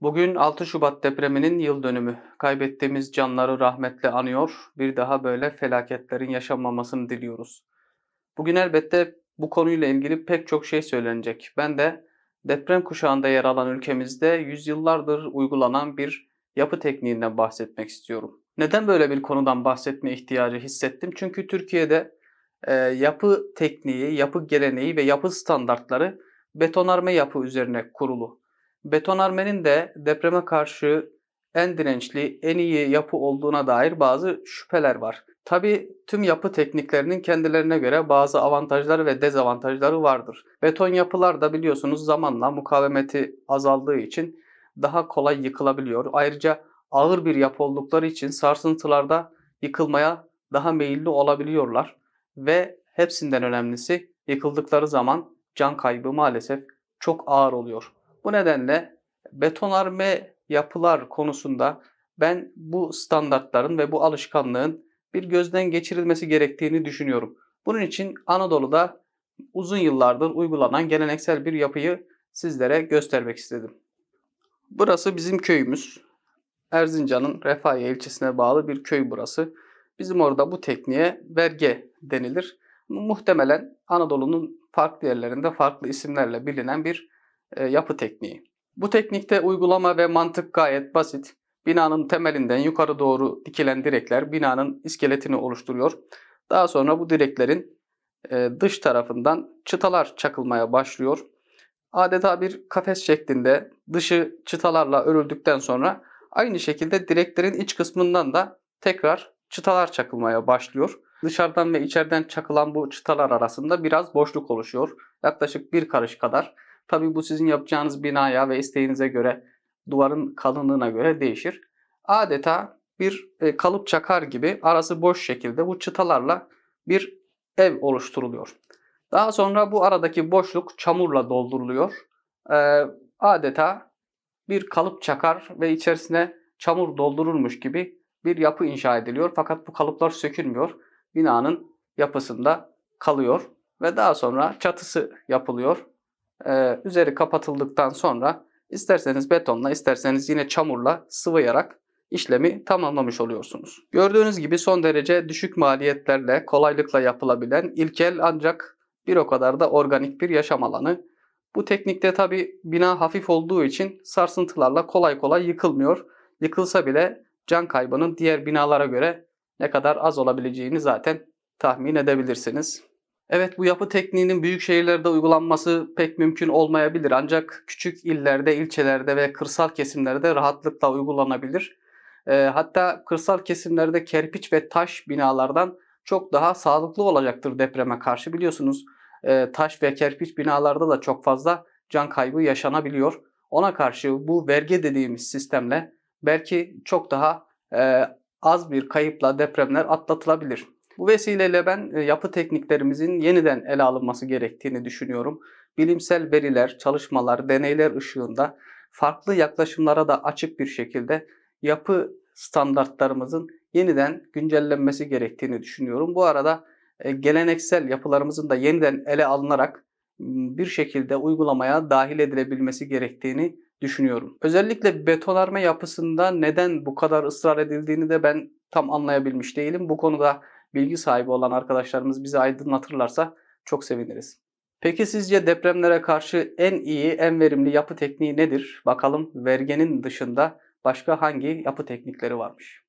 Bugün 6 Şubat depreminin yıl dönümü. Kaybettiğimiz canları rahmetle anıyor. Bir daha böyle felaketlerin yaşanmamasını diliyoruz. Bugün elbette bu konuyla ilgili pek çok şey söylenecek. Ben de deprem kuşağında yer alan ülkemizde yüzyıllardır uygulanan bir yapı tekniğinden bahsetmek istiyorum. Neden böyle bir konudan bahsetme ihtiyacı hissettim? Çünkü Türkiye'de e, yapı tekniği, yapı geleneği ve yapı standartları betonarme yapı üzerine kurulu. Betonarmenin de depreme karşı en dirençli, en iyi yapı olduğuna dair bazı şüpheler var. Tabi tüm yapı tekniklerinin kendilerine göre bazı avantajları ve dezavantajları vardır. Beton yapılar da biliyorsunuz zamanla mukavemeti azaldığı için daha kolay yıkılabiliyor. Ayrıca ağır bir yapı oldukları için sarsıntılarda yıkılmaya daha meyilli olabiliyorlar. Ve hepsinden önemlisi yıkıldıkları zaman can kaybı maalesef çok ağır oluyor. Bu nedenle betonarme yapılar konusunda ben bu standartların ve bu alışkanlığın bir gözden geçirilmesi gerektiğini düşünüyorum. Bunun için Anadolu'da uzun yıllardır uygulanan geleneksel bir yapıyı sizlere göstermek istedim. Burası bizim köyümüz. Erzincan'ın Refahiye ilçesine bağlı bir köy burası. Bizim orada bu tekniğe verge denilir. Muhtemelen Anadolu'nun farklı yerlerinde farklı isimlerle bilinen bir yapı tekniği. Bu teknikte uygulama ve mantık gayet basit. Binanın temelinden yukarı doğru dikilen direkler binanın iskeletini oluşturuyor. Daha sonra bu direklerin e, dış tarafından çıtalar çakılmaya başlıyor. Adeta bir kafes şeklinde dışı çıtalarla örüldükten sonra aynı şekilde direklerin iç kısmından da tekrar çıtalar çakılmaya başlıyor. Dışarıdan ve içeriden çakılan bu çıtalar arasında biraz boşluk oluşuyor. Yaklaşık bir karış kadar. Tabii bu sizin yapacağınız binaya ve isteğinize göre duvarın kalınlığına göre değişir. Adeta bir e, kalıp çakar gibi arası boş şekilde bu çıtalarla bir ev oluşturuluyor. Daha sonra bu aradaki boşluk çamurla dolduruluyor. Ee, adeta bir kalıp çakar ve içerisine çamur doldurulmuş gibi bir yapı inşa ediliyor. Fakat bu kalıplar sökülmüyor. Binanın yapısında kalıyor ve daha sonra çatısı yapılıyor. Ee, üzeri kapatıldıktan sonra isterseniz betonla isterseniz yine çamurla sıvayarak işlemi tamamlamış oluyorsunuz. Gördüğünüz gibi son derece düşük maliyetlerle kolaylıkla yapılabilen ilkel ancak bir o kadar da organik bir yaşam alanı. Bu teknikte tabi bina hafif olduğu için sarsıntılarla kolay kolay yıkılmıyor. Yıkılsa bile can kaybının diğer binalara göre ne kadar az olabileceğini zaten tahmin edebilirsiniz. Evet bu yapı tekniğinin büyük şehirlerde uygulanması pek mümkün olmayabilir ancak küçük illerde, ilçelerde ve kırsal kesimlerde rahatlıkla uygulanabilir. E, hatta kırsal kesimlerde kerpiç ve taş binalardan çok daha sağlıklı olacaktır depreme karşı. Biliyorsunuz e, taş ve kerpiç binalarda da çok fazla can kaybı yaşanabiliyor. Ona karşı bu vergi dediğimiz sistemle belki çok daha e, az bir kayıpla depremler atlatılabilir. Bu vesileyle ben e, yapı tekniklerimizin yeniden ele alınması gerektiğini düşünüyorum. Bilimsel veriler, çalışmalar, deneyler ışığında farklı yaklaşımlara da açık bir şekilde yapı standartlarımızın yeniden güncellenmesi gerektiğini düşünüyorum. Bu arada e, geleneksel yapılarımızın da yeniden ele alınarak bir şekilde uygulamaya dahil edilebilmesi gerektiğini düşünüyorum. Özellikle betonarme yapısında neden bu kadar ısrar edildiğini de ben tam anlayabilmiş değilim. Bu konuda bilgi sahibi olan arkadaşlarımız bizi aydınlatırlarsa çok seviniriz. Peki sizce depremlere karşı en iyi, en verimli yapı tekniği nedir? Bakalım vergenin dışında başka hangi yapı teknikleri varmış?